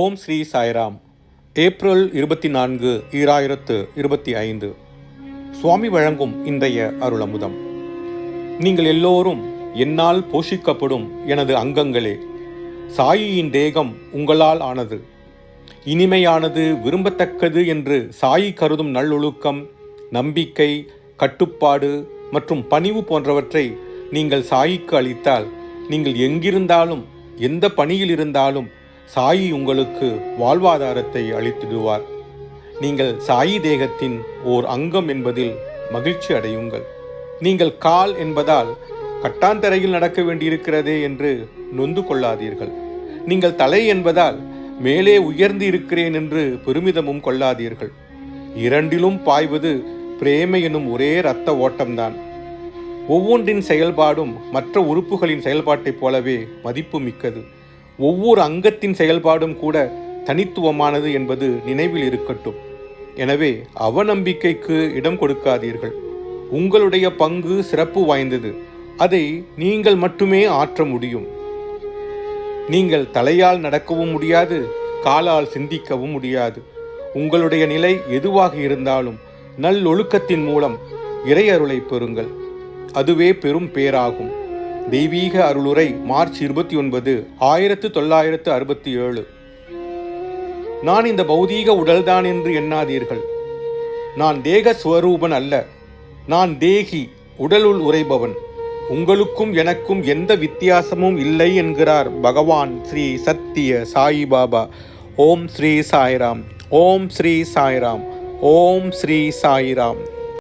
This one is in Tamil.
ஓம் ஸ்ரீ சாய்ராம். ஏப்ரல் இருபத்தி நான்கு ஈராயிரத்து இருபத்தி ஐந்து சுவாமி வழங்கும் இன்றைய அருளமுதம். நீங்கள் எல்லோரும் என்னால் போஷிக்கப்படும் எனது அங்கங்களே சாயியின் தேகம் உங்களால் ஆனது. இனிமையானது விரும்பத்தக்கது என்று சாயி கருதும் நல்லொழுக்கம் நம்பிக்கை கட்டுப்பாடு மற்றும் பணிவு போன்றவற்றை நீங்கள் சாயிக்கு அளித்தால் நீங்கள் எங்கிருந்தாலும் எந்த பணியில் இருந்தாலும் சாயி உங்களுக்கு வாழ்வாதாரத்தை அளித்திடுவார். நீங்கள் சாயி தேகத்தின் ஓர் அங்கம் என்பதில் மகிழ்ச்சி அடையுங்கள். நீங்கள் கால் என்பதால் கட்டாந்தரையில் நடக்க வேண்டியிருக்கிறதே என்று நொந்து கொள்ளாதீர்கள். நீங்கள் தலை என்பதால் மேலே உயர்ந்து இருக்கிறேன் என்று பெருமிதமும் கொள்ளாதீர்கள். இரண்டிலும் பாய்வது பிரேமை எனும் ஒரே இரத்த ஓட்டம்தான். ஒவ்வொன்றின் செயல்பாடும் மற்ற உறுப்புகளின் செயல்பாட்டைப் போலவே மதிப்பு மிக்கது. ஒவ்வொரு அங்கத்தின் செயல்பாடும் கூட தனித்துவமானது என்பது நினைவில் இருக்கட்டும். எனவே அவநம்பிக்கைக்கு இடம் கொடுக்காதீர்கள். உங்களுடைய பங்கு சிறப்பு வாய்ந்தது. அதை நீங்கள் மட்டுமே ஆற்ற முடியும். நீங்கள் தலையால் நடக்கவும் முடியாது காலால் சிந்திக்கவும் முடியாது. உங்களுடைய நிலை எதுவாக இருந்தாலும் நல்லொழுக்கத்தின் மூலம் இறையருளை பெறுங்கள். அதுவே பெரும் பேராகும் தெய்வீக அருளுரை மார்ச் இருபத்தி ஒன்பது ஆயிரத்து தொள்ளாயிரத்து அறுபத்தி ஏழு. நான் இந்த பௌதீக உடல்தான் என்று எண்ணாதீர்கள். நான் தேக ஸ்வரூபன் அல்ல. நான் தேகி உடலுள் உரைபவன் உங்களுக்கும் எனக்கும் எந்த வித்தியாசமும் இல்லை என்கிறார் பகவான் ஸ்ரீ சத்திய சாயிபாபா. ஓம் ஸ்ரீ சாய்ராம். ஓம் ஸ்ரீ சாய்ராம். ஓம் ஸ்ரீ சாய்ராம்.